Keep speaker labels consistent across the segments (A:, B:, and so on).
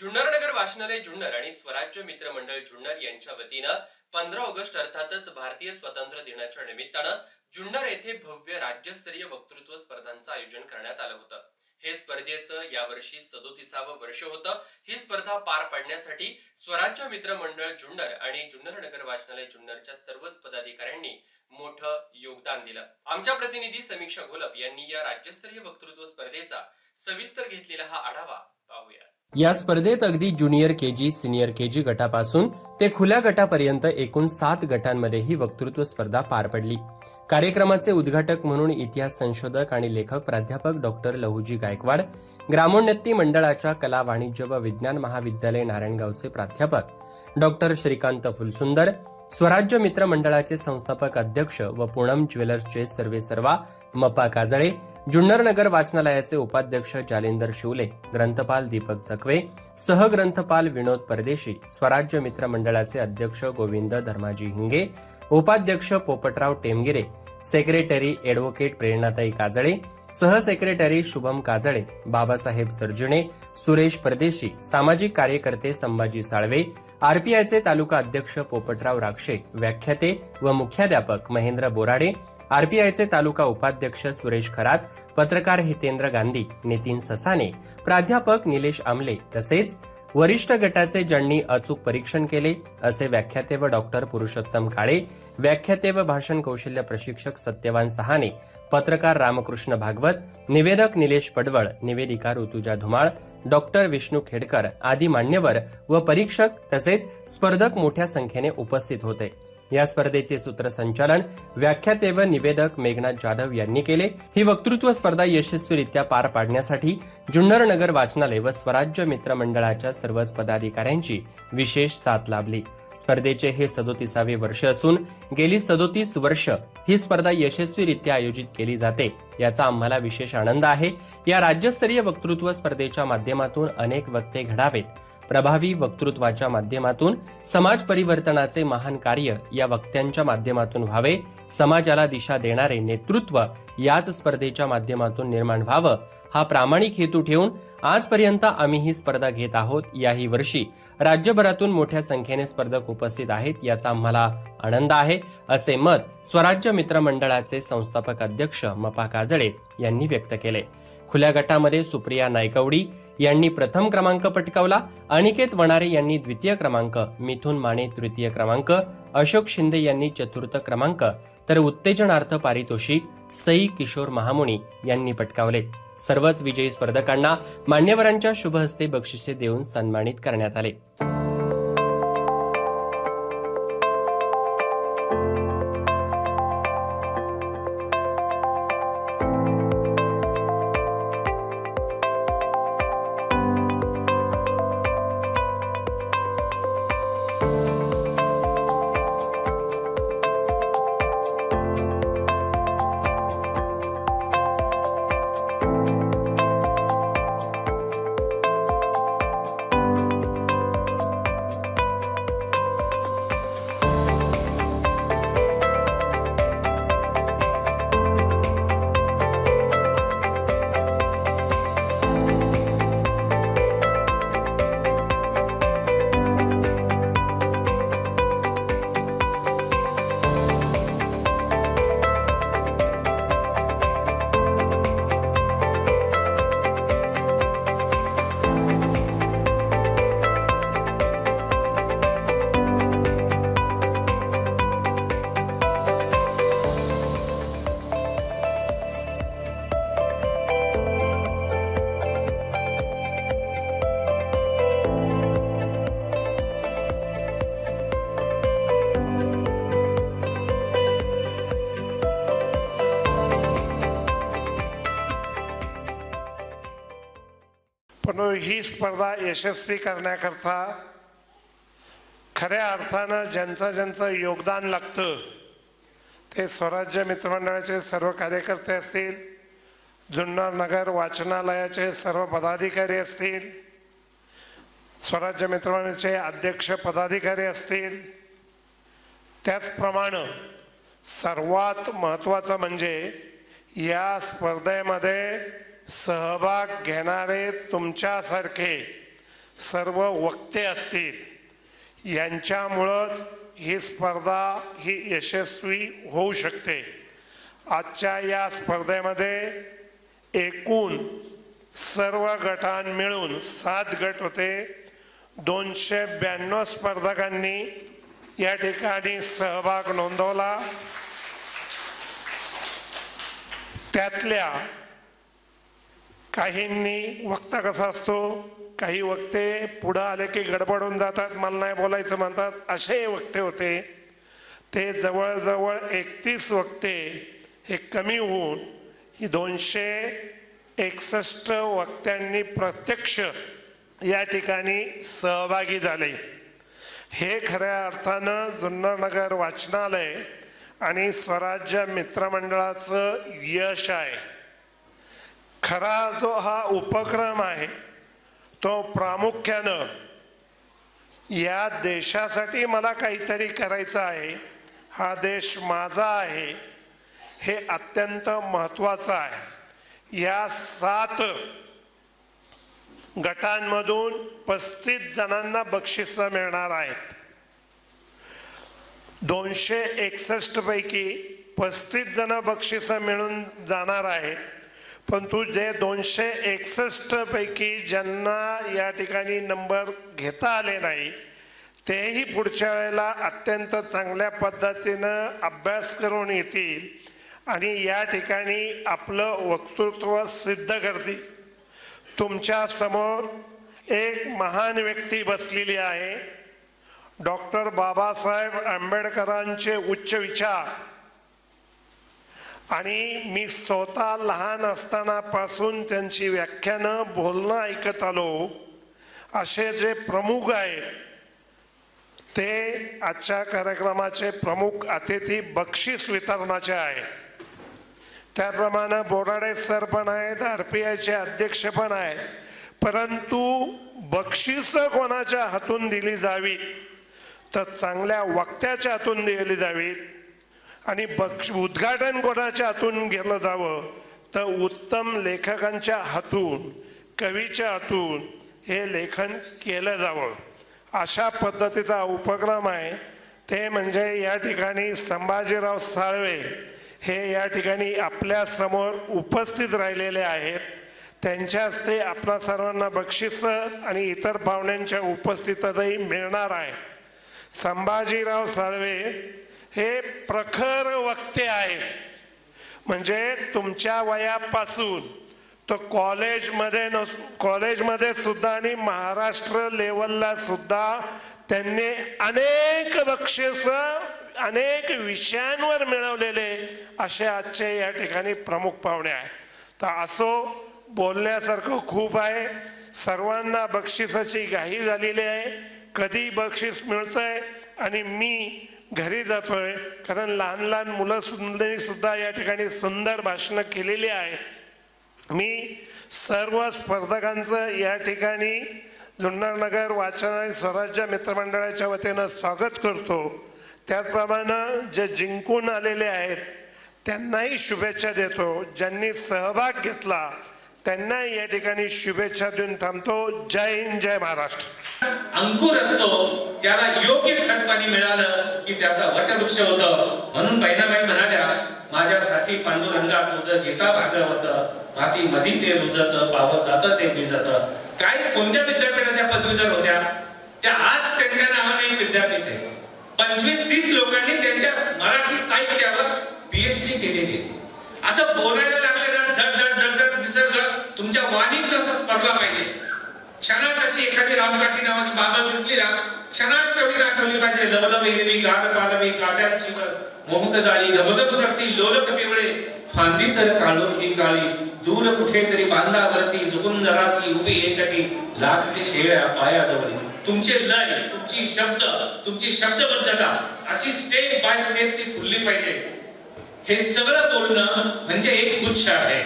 A: जुन्नर नगर वाचनालय जुन्नर आणि स्वराज्य मित्र मंडळ जुन्नर यांच्या वतीनं पंधरा ऑगस्ट अर्थातच भारतीय स्वातंत्र्य दिनाच्या निमित्तानं जुन्नर येथे भव्य राज्यस्तरीय वक्तृत्व स्पर्धांचं आयोजन करण्यात आलं होतं. हे स्पर्धेचं यावर्षी सदोतीसावं वर्ष होतं. ही स्पर्धा पार पाडण्यासाठी स्वराज्य मित्र मंडळ जुन्नर आणि जुन्नर नगर वाचनालय जुन्नरच्या सर्वच पदाधिकाऱ्यांनी मोठं योगदान दिलं. आमच्या प्रतिनिधी समीक्षा घोलप यांनी या राज्यस्तरीय वक्तृत्व स्पर्धेचा सविस्तर घेतलेला हा आढावा पाहूया. या स्पर्धेत अगदी ज्युनियर केजी सिनियर केजी गटापासून ते खुल्या गटापर्यंत एकूण सात गटांमध्ये ही वक्तृत्व स्पर्धा पार पडली. कार्यक्रमाचे उद्घाटक म्हणून इतिहास संशोधक आणि लेखक प्राध्यापक डॉक्टर लहुजी गायकवाड ग्रामोन्नती मंडळाच्या कला वाणिज्य व विज्ञान महाविद्यालय नारायणगावचे प्राध्यापक डॉक्टर श्रीकांत फुलसुंदर स्वराज्य मित्र मंडळाचे संस्थापक अध्यक्ष व पूनम ज्वेलर्सचे सर्वे सर्वा मपा काजळे जुन्नर नगर वाचनालयाचे उपाध्यक्ष जालिंदर शिवले ग्रंथपाल दीपक चकवे सहग्रंथपाल विनोद परदेशी स्वराज्य मित्र मंडळाचे अध्यक्ष गोविंद धर्माजी हिंगे उपाध्यक्ष पोपटराव टेमगिरे सेक्रेटरी ॲडव्होकेट प्रेरणाताई काजळे सहसेक्रेटरी शुभम काजळे बाबासाहेब सर्जुणे सुरेश परदेशी सामाजिक कार्यकर्ते संभाजी साळवे आरपीआयचे तालुका अध्यक्ष पोपटराव राक्षे व्याख्याते व मुख्याध्यापक महेंद्र बोराडे आरपीआयचे तालुका उपाध्यक्ष सुरेश खरात पत्रकार हितेंद्र गांधी नितीन ससाने प्राध्यापक निलेश आमले तसेच वरिष्ठ गटाचे ज्यांनी अचूक परीक्षण केले असे व्याख्याते व डॉक्टर पुरुषोत्तम काळे व्याख्याते व भाषण कौशल्य प्रशिक्षक सत्यवान सहाने पत्रकार रामकृष्ण भागवत निवेदक निलेश पडवळ निवेदिका ऋतुजा धुमाळ डॉक्टर विष्णू खेडकर आदी मान्यवर व परीक्षक तसेच स्पर्धक मोठ्या संख्येने उपस्थित होते. या स्पर्धेचे सूत्रसंचालन व्याख्याते व निवेदक मेघनाथ जाधव यांनी केले. ही वक्तृत्व स्पर्धा यशस्वीरित्या पार पाडण्यासाठी जुन्नर नगर वाचनालय व स्वराज्य मित्र मंडळाच्या सर्वच पदाधिकाऱ्यांची विशेष साथ लाभली. स्पर्धेचे हे सदोतीसावे वर्ष असून गेली सदोतीस वर्ष ही स्पर्धा यशस्वीरित्या आयोजित केली जाते. याचा आम्हाला विशेष आनंद आहे. या राज्यस्तरीय वक्तृत्व स्पर्धेच्या माध्यमातून अनेक वक्ते घडावेत. प्रभावी वक्तृत्वाच्या माध्यमातून समाज परिवर्तनाचे महान कार्य या वक्त्यांच्या माध्यमातून व्हावे. समाजाला दिशा देणारे नेतृत्व याच स्पर्धेच्या माध्यमातून निर्माण व्हावं. हा प्रामाणिक हेतू ठेवून आजपर्यंत आम्ही ही स्पर्धा घेत आहोत. याही वर्षी राज्यभरातून मोठ्या संख्येने स्पर्धक उपस्थित आहेत याचा आम्हाला आनंद आहे असे मत स्वराज्य मित्र मंडळाचे संस्थापक अध्यक्ष मपा काजळे यांनी व्यक्त केले. खुल्या गटामध्ये सुप्रिया नायकवडी यांनी प्रथम क्रमांक पटकावला अनिकेत वणारे यांनी द्वितीय क्रमांक मिथुन माने तृतीय क्रमांक अशोक शिंदे यांनी चतुर्थ क्रमांक तर उत्तेजनार्थ पारितोषिक सई किशोर महामुनी यांनी पटकावले. सर्वच विजयी स्पर्धकांना मान्यवरांच्या शुभ हस्ते बक्षिसे देऊन सन्मानित करण्यात आले.
B: म्हणून ही स्पर्धा यशस्वी करण्याकरता खऱ्या अर्थानं ज्यांचं ज्यांचं योगदान लागतं ते स्वराज्य मित्रमंडळाचे सर्व कार्यकर्ते असतील जुन्नर नगर वाचनालयाचे सर्व पदाधिकारी असतील स्वराज्य मित्रमंडळाचे अध्यक्ष पदाधिकारी असतील त्याचप्रमाणे सर्वात महत्त्वाचं म्हणजे या स्पर्धेमध्ये सहभाग घेणारे तुमच्यासारखे सर्व वक्ते असतील. यांच्यामुळंच ही स्पर्धा ही यशस्वी होऊ शकते. आजच्या या स्पर्धेमध्ये एकूण सर्व गटां मिळून सात गट होते. दोनशे ब्याण्णव स्पर्धकांनी या ठिकाणी सहभाग नोंदवला. त्यातल्या काहींनी वक्ता कसा असतो काही वक्ते पुढं आले की गडबडून जातात मला नाही बोलायचं म्हणतात असे वक्ते होते. ते जवळजवळ एकतीस वक्ते हे कमी होऊन ही दोनशे एकसष्ट वक्त्यांनी प्रत्यक्ष या ठिकाणी सहभागी झाले. हे खऱ्या अर्थानं जुन्नरनगर वाचनालय आणि स्वराज्य मित्रमंडळाचं यश आहे. खरा जो हा उपक्रम आहे तो प्रामुख्यानं या देशासाठी मला काहीतरी करायचं आहे हा देश माझा आहे हे अत्यंत महत्त्वाचं आहे. या सात गटांमधून पस्तीस जणांना बक्षिसं मिळणार आहेत. दोनशे एकसष्टपैकी पस्तीस जण बक्षिसं मिळून जाणार आहेत. परंतु जे दोनशे एकसष्ट पैकी ज्यांना या ठिकाणी नंबर घेता आले नाही तेही पुढच्या वेळेला अत्यंत चांगल्या पद्धतीनं अभ्यास करून येतील आणि या ठिकाणी आपलं वक्तृत्व सिद्ध करतील. तुमच्यासमोर एक महान व्यक्ती बसलेली आहे. डॉक्टर बाबासाहेब आंबेडकरांचे उच्च विचार. आणि मी स्वतः लहान असतानापासून त्यांची व्याख्यानं बोलणं ऐकत आलो. असे जे प्रमुख आहेत ते आजच्या कार्यक्रमाचे प्रमुख अतिथी बक्षीस वितरणाचे आहेत. त्याप्रमाणे बोराडे सर पण आहेत आर पी आयचे अध्यक्ष पण आहेत. परंतु बक्षीस कोणाच्या हातून दिली जावी तर चांगल्या वक्त्याच्या हातून दिली जावीत आणि बक्ष उद्घाटन कोणाच्या हातून गेलं जावं? तर उत्तम लेखकांच्या हातून कवीच्या हातून हे लेखन केलं जावं. अशा पद्धतीचा उपक्रम आहे. ते म्हणजे या ठिकाणी संभाजीराव साळवे हे या ठिकाणी आपल्यासमोर उपस्थित राहिलेले आहेत. त्यांच्या हस्ते आपल्या सर्वांना बक्षीस आणि इतर पाहुण्यांच्या उपस्थितीतही मिळणार आहे. संभाजीराव साळवे हे प्रखर वक्ते आहे. म्हणजे तुमच्या वयापासून तो कॉलेजमध्ये न कॉलेजमध्ये सुद्धा आणि महाराष्ट्र लेवलला सुद्धा त्यांनी अनेक बक्षीस अनेक विषयांवर मिळवलेले असे आजचे या ठिकाणी प्रमुख पाहुणे आहेत. तर असो बोलण्यासारखं खूप आहे. सर्वांना बक्षिसाची घाई झालेली आहे. कधी बक्षीस मिळतंय आणि मी घरी जातोय. कारण लहान लहान मुलं सुंदरी सुद्धा या ठिकाणी सुंदर भाषणं केलेली आहेत मी सर्व स्पर्धकांचं या ठिकाणी जुन्नरनगर वाचन आणि स्वराज्य मित्रमंडळाच्या वतीनं स्वागत करतो. त्याचप्रमाणे जे जिंकून आलेले आहेत त्यांनाही शुभेच्छा देतो. ज्यांनी सहभाग घेतला त्यांना या ठिकाणी शुभेच्छा देऊन थांबतो. जय हिंद जय महाराष्ट्र.
C: अंकुर असतो त्याला योग्य खतपाणी मिळालं की त्याचा वटवृक्ष होतं. म्हणून बहिणाबाई म्हणाल्या माझ्यासाठी पांडुरंगा तुझं गीता भागवत माती मधी ते रुजत पावस जात ते भिजत. काय कोणत्या विद्यापीठात त्या पदवीधर होत्या? त्या आज त्यांच्या नावाने एक विद्यापीठ आहे. पंचवीस तीस लोकांनी त्यांच्या मराठी साहित्यावर पीएचडी केलेली असं बोलायला लागले ना झट झट झट झट. निसर्ग तुमच्या वाणीत तसंच पडला पाहिजे. क्षणात अशी एखादी रामकाठी नावाची बाबा दिसली ना क्षणात कविता आठवली पाहिजे लवलव हिरवी गाड पालवी काट्यांची मोहक झाली गबगब करती लोलक पिवळे फांदी तर काळोखी काळी दूर कुठेतरी बांधावरती झुकून जरासी उभी एकटी लागते शेळ्या पायाजवळ. तुमचे लय तुमची शब्द तुमची शब्दबद्धता अशी स्टेप बाय स्टेप ती फुलली पाहिजे. हे सगळं बोलणं म्हणजे एक गुच्छ आहे.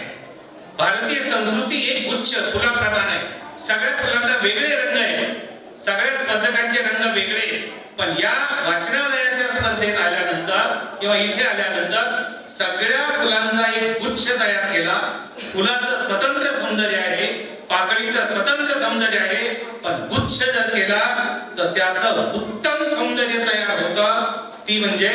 C: भारतीय संस्कृती एक गुच्छ फुलाप्रमाणे सगळ्या फुलांना वेगळे रंग आहेत. सगळ्या स्पर्धकांचे रंग वेगळे पण या वाचनालयाच्या स्पर्धेत आल्यानंतर किंवा इथे आल्यानंतर सगळ्या फुलांचा एक गुच्छ तयार केला. फुलाचं स्वतंत्र सौंदर्य आहे. पाकळीचं स्वतंत्र सौंदर्य आहे. पण गुच्छ जर केला तर त्याचं उत्तम सौंदर्य तयार होतं. ती म्हणजे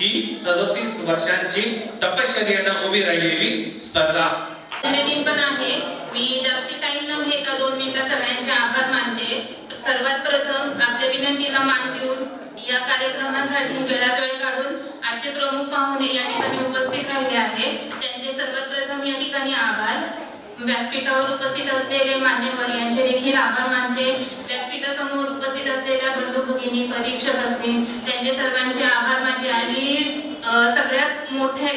C: ही सदोतीस वर्षांची तपश्चर्यानं उभी राहिलेली स्पर्धा.
D: जन्मदिन पण आहे. मी जास्ती टाइम न घेता दोन मिनिटं सगळ्यांचे आभार मानते. सर्वात प्रथम आपल्या विनंतीला मान देऊन या कार्यक्रमासाठी वेळात वेळ काढून आजचे प्रमुख पाहुणे या ठिकाणी उपस्थित राहिले आहेत त्यांचे सर्वात प्रथम या ठिकाणी आभार. व्यासपीठावर उपस्थित असलेले मान्यवर यांचे देखील आभार मानते. व्यासपीठासमोर उपस्थित असलेल्या बंधू भगिनी परीक्षक असतील त्यांचे सर्वांचे आभार मानते. आणि सगळ्यात मोठे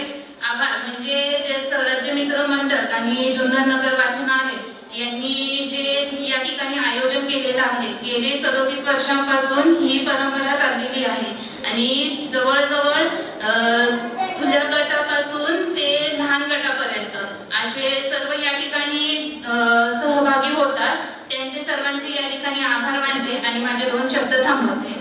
D: आभार म्हणजे जे स्वराज्य मित्र मंडळ आणि जुन्नर नगर वाचनालय यांनी जे या ठिकाणी आयोजन केलेलं आहे गेले सदोतीस वर्षांपासून ही परंपरा चाललेली आहे. आणि जवळजवळ खुल्या गटापासून ते लहान गटापर्यंत असे सर्व या ठिकाणी अं, सहभागी होतात. त्यांचे सर्वांचे या ठिकाणी आभार मानते आणि माझे दोन शब्द थांबवते.